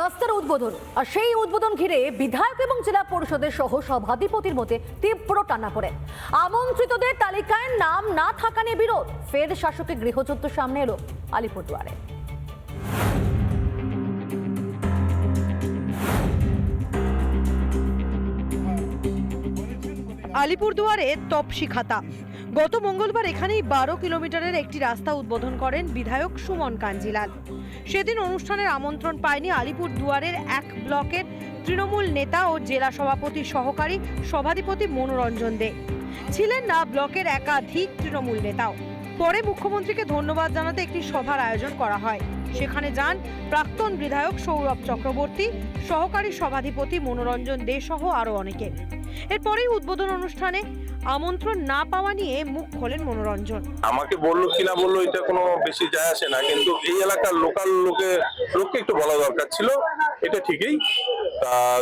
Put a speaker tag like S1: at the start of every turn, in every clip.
S1: রাস্তার উদ্বোধন। আর সেই উদ্বোধন ঘিরে বিধায়ক এবং জেলা পরিষদের সহ সভাধিপতির মধ্যে তীব্র টানাপোড়ে আমন্ত্রিতদের তালিকায় নাম না থাকা নিয়ে বিরোধ। ফের শাসকের গৃহযুদ্ধ সামনে এলো আলিপুরদুয়ারে।
S2: আলিপুরদুয়ারে তপসিখাতা গত মঙ্গলবার এখানেই বারো কিলোমিটারের একটি রাস্তা উদ্বোধন করেন বিধায়ক সুমন কাঞ্জিলাল। সেদিন অনুষ্ঠানের আমন্ত্রণ পায়নি আলিপুর দুয়ারের এক ব্লকের তৃণমূল নেতা ও জেলা সভাপতি সহকারী সভাধিপতি মনোরঞ্জন দে। ছিলেন না ব্লকের একাধিক তৃণমূল নেতাও। পরে মুখ্যমন্ত্রীকে ধন্যবাদ জানাতে একটি সভার আয়োজন করা হয়। সেখানে যান প্রাক্তন বিধায়ক সৌরভ চক্রবর্তী, সহকারী সভাধিপতি মনোরঞ্জন দে সহ আরও অনেকে। এরপরেই উদ্বোধন অনুষ্ঠানে আমন্ত্রণ না পাওয়া নিয়ে মুখ খোলেন মনোরঞ্জন।
S3: আমাকে বলল কিনা বলল, এটা কোনো বেশি যায় আসে না, কিন্তু এই এলাকার লোকাল লোকে, লোককে একটু বলা দরকার ছিল, এটা ঠিকই।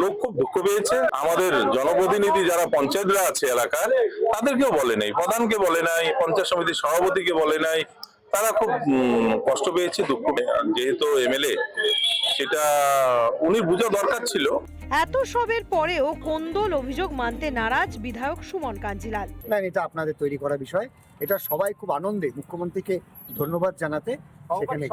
S3: লোক খুব দুঃখ পেয়েছে। আমাদের জনপ্রতিনিধি যারা পঞ্চায়েতরা আছে এলাকার, তাদেরকেও বলে নাই, প্রধানকে বলে নাই, পঞ্চায়েত সমিতির সভাপতিকে বলে নাই। তারা খুব কষ্ট পেয়েছে দুঃখ যেহেতু এমএলএ সেটা উনি বোঝা দরকার ছিল।
S2: এত সবের পরেও কোন্দল অভিযোগ মানতে নারাজ বিধায়ক সুমন কাঞ্জিলাল।
S4: না এটা আপনাদের তৈরি করা বিষয়। এটা সবাই খুব আনন্দে মুখ্যমন্ত্রীকে ধন্যবাদ জানাতে সেখানে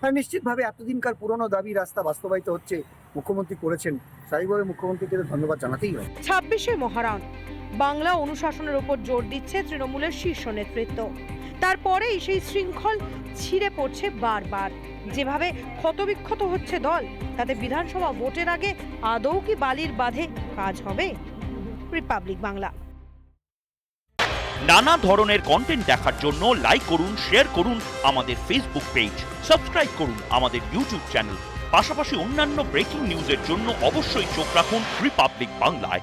S4: হ্যাঁ নিশ্চিতভাবে এতদিনকার পুরনো দাবি রাস্তা বাস্তবায়িত হচ্ছে মুখ্যমন্ত্রী করেছেন। স্বাভাবিকভাবে মুখ্যমন্ত্রীকে ধন্যবাদ জানাতেই হয়।
S2: ছাব্বিশে মহারণ বাংলা অনুশাসনের উপর জোর দিচ্ছে তৃণমূলের শীর্ষ নেতৃত্ব। তারপরেই সেই শৃঙ্খল ছিঁড়ে পড়ছে বারবার। যেভাবে ক্ষতবিক্ষত হচ্ছে দল, তাতে বিধানসভা ভোটের আগে আদৌ কি বালির বাঁধে কাজ হবে? রিপাবলিক বাংলা।
S5: নানা ধরনের কন্টেন্ট দেখার জন্য লাইক করুন শেয়ার করুন আমাদের ফেসবুক পেজ সাবস্ক্রাইব করুন আমাদের ইউটিউব চ্যানেল পাশাপাশি অন্যান্য ব্রেকিং নিউজের জন্য অবশ্যই চোখ রাখুন রিপাবলিক বাংলায়